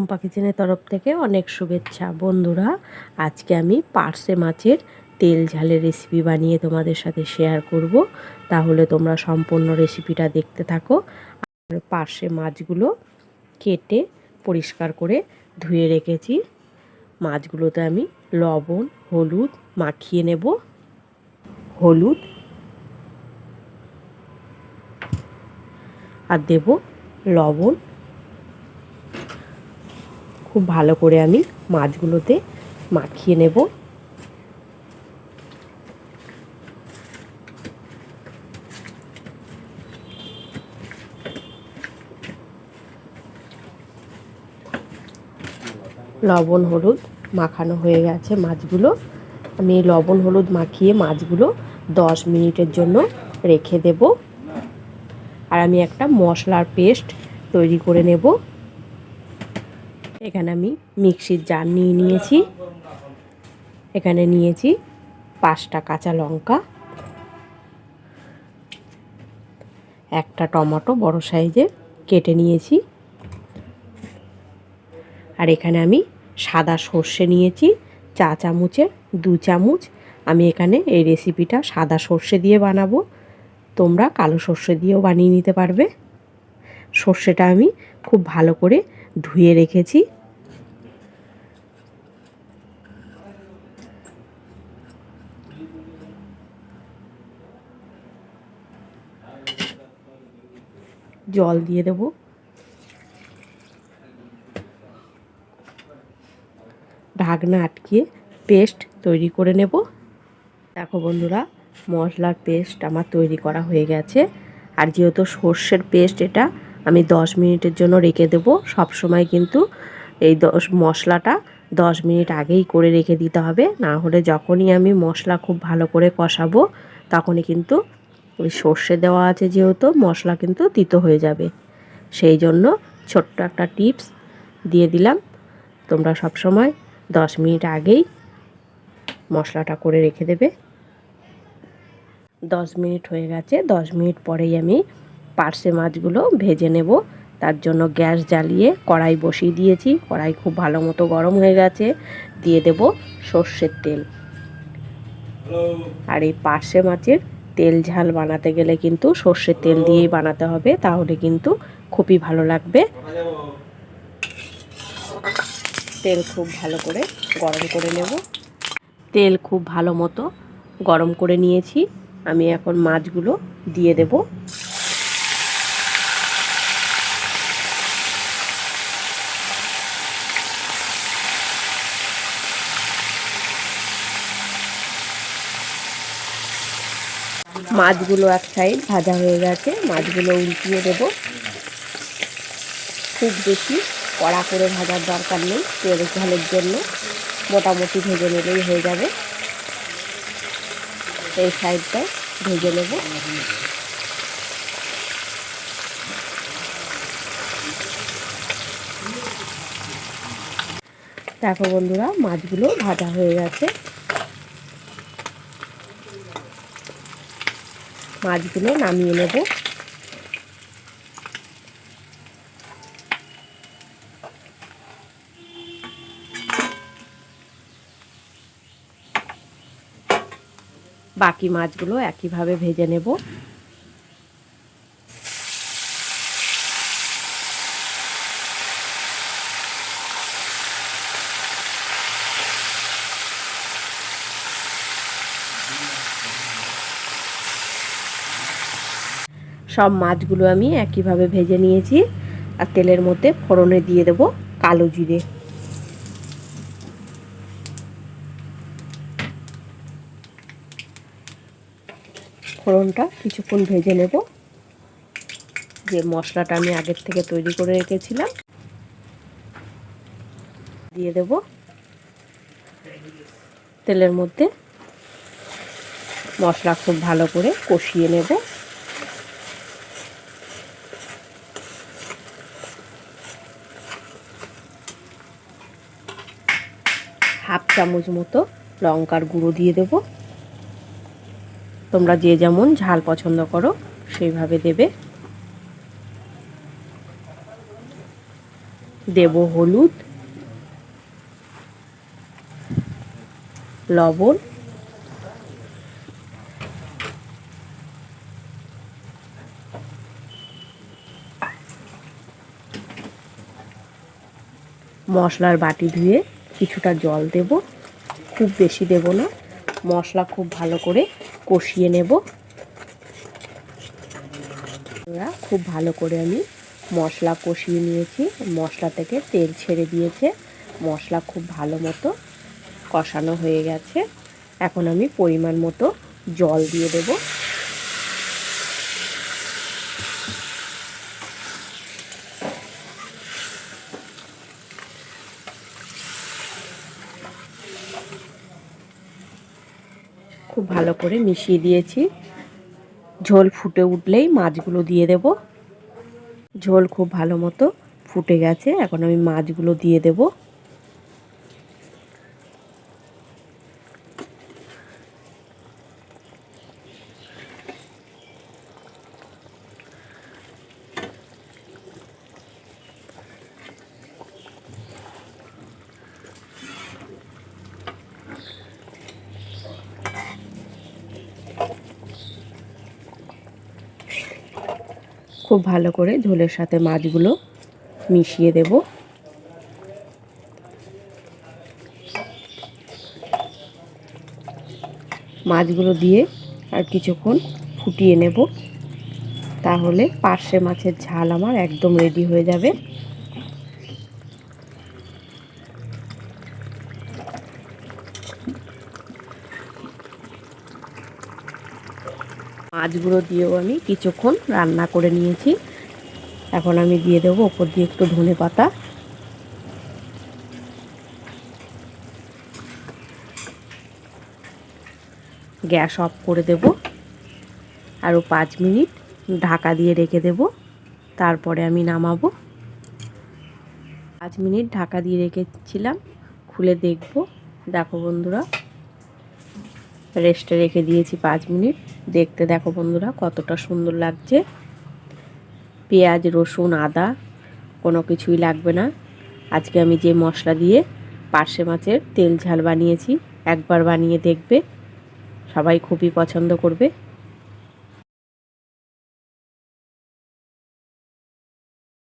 টুম্পা কিচেনের তরফ থেকে অনেক শুভেচ্ছা। বন্ধুরা, আজকে আমি পার্সে মাছের তেল ঝালের রেসিপি বানিয়ে তোমাদের সাথে শেয়ার করব। তাহলে তোমরা সম্পূর্ণ রেসিপিটা দেখতে থাকো। আর পার্সে মাছগুলো কেটে পরিষ্কার করে ধুয়ে রেখেছি। মাছগুলোতে আমি লবণ, হলুদ মাখিয়ে নেব। হলুদ আর দেব লবণ। খুব ভালো করে আমি মাছগুলোতে মাখিয়ে নেব। লবণ, হলুদ মাখানো হয়ে গেছে মাছগুলো। আমি লবণ, হলুদ মাখিয়ে মাছগুলো দশ মিনিটের জন্য রেখে দেব। আর আমি একটা মশলার পেস্ট তৈরি করে নেব। এখানে আমি মিক্সির জার নিয়ে নিয়েছি। এখানে নিয়েছি পাঁচটা কাঁচা লঙ্কা, একটা টমেটো বড় সাইজের কেটে নিয়েছি। আর এখানে আমি সাদা সর্ষে নিয়েছি, চা চামচের দু চামচ। আমি এখানে এই রেসিপিটা সাদা সর্ষে দিয়ে বানাবো। তোমরা কালো সর্ষে দিয়েও বানিয়ে নিতে পারবে। সর্ষেটা আমি খুব ভালো করে ধুয়ে রেখেছি। জল দিয়ে দেব। ঢাকনা আটকিয়ে পেস্ট তৈরি করে নেব। দেখো বন্ধুরা, মশলার পেস্ট আমার তৈরি করা হয়ে গেছে। আর যেহেতু সর্ষের পেস্ট এটা আমি দশ মিনিটের জন্য রেখে দেব। সব সময় কিন্তু এই দশ মশলাটা দশ মিনিট আগেই করে রেখে দিতে হবে। না হলে যখনই আমি মশলা খুব ভালো করে কষাবো, তখনই কিন্তু ওই সর্ষে দেওয়া আছে যেহেতু, মশলা কিন্তু তিতো হয়ে যাবে। সেই জন্য ছোট্ট একটা টিপস দিয়ে দিলাম। তোমরা সব সময় দশ মিনিট আগেই মশলাটা করে রেখে দেবে। দশ মিনিট হয়ে গেছে। দশ মিনিট পরেই আমি পার্সে মাছগুলো ভেজে নেব। তার জন্য গ্যাস জ্বালিয়ে কড়াই বসিয়ে দিয়েছি। কড়াই খুব ভালো মতো গরম হয়ে গেছে। দিয়ে দেব সর্ষের তেল। আর এই পার্সে মাছের তেল ঝাল বানাতে গেলে কিন্তু সর্ষের তেল দিয়েই বানাতে হবে। তাহলে কিন্তু খুবই ভালো লাগবে। তেল খুব ভালো করে গরম করে নেব। তেল খুব ভালো মতো গরম করে নিয়েছি। আমি এখন মাছগুলো দিয়ে দেব। মাছগুলো এক সাইড ভাজা হয়ে গেছে, মাছগুলো উল্টিয়ে দেব। খুব বেশি কড়া করে ভাজার দরকার নেই, তেল ঝালের জন্য। মোটামুটি ভেজে নিলেই হয়ে যাবে। এই সাইডটা ভেজে নেব। দেখো বন্ধুরা, মাছগুলো ভাজা হয়ে গেছে। মাছগুলো নামিয়ে নেব। বাকি মাছগুলো একইভাবে ভেজে নেব। সব মাছগুলো আমি একইভাবে ভেজে নিয়েছি। আর তেলের মধ্যে ফোড়নে দিয়ে দেব কালো জিরে। ফোড়নটা কিছুক্ষণ ভেজে নেব। যে মশলাটা আমি আগের থেকে তৈরি করে রেখেছিলাম, দিয়ে দেব তেলের মধ্যে। মশলা খুব ভালো করে কষিয়ে নেব। হাফ চামচ মতো লঙ্কার গুঁড়ো দিয়ে দেব। তোমরা যে যেমন ঝাল পছন্দ করো, সেইভাবে দেবে। দেব হলুদ, লবণ, মশলার বাটি ধুয়ে কিছুটা জল দেব। খুব বেশি দেব না। মশলা খুব ভালো করে কষিয়ে নেব। খুব ভালো করে আমি মশলা কষিয়ে নিয়েছি। মশলা থেকে তেল ছেড়ে দিয়েছে। মশলা খুব ভালো মতো কষানো হয়ে গেছে। এখন আমি পরিমাণ মতো জল দিয়ে দেব। খুব ভালো করে মিশিয়ে দিয়েছি। ঝোল ফুটে উঠলেই মাছগুলো দিয়ে দেব। ঝোল খুব ভালো মতো ফুটে গেছে, এখন আমি মাছগুলো দিয়ে দেব। খুব ভালো করে ঝোলের সাথে মাছগুলো মিশিয়ে দেব। মাছগুলো দিয়ে আর কিছুক্ষণ ফুটিয়ে নেব। তাহলে পার্শে মাছের ঝাল আমার একদম রেডি হয়ে যাবে। মাছগুলো দিয়েও আমি কিছুক্ষণ রান্না করে নিয়েছি। এখন আমি দিয়ে দেবো ওপর দিয়ে একটু ধনে পাতা। গ্যাস অফ করে দেব। আরও পাঁচ মিনিট ঢাকা দিয়ে রেখে দেব। তারপরে আমি নামাবো। পাঁচ মিনিট ঢাকা দিয়ে রেখেছিলাম। খুলে দেখব। দেখো বন্ধুরা। রেস্টে রেখে দিয়েছি পাঁচ মিনিট। দেখতে দেখো বন্ধুরা, কতটা সুন্দর লাগছে। পেঁয়াজ, রসুন, আদা, কোনো কিছুই লাগবে না। আজকে আমি যে মশলা দিয়ে পার্শে মাছের তেল ঝাল বানিয়েছি, একবার বানিয়ে দেখবে। সবাই খুবই পছন্দ করবে।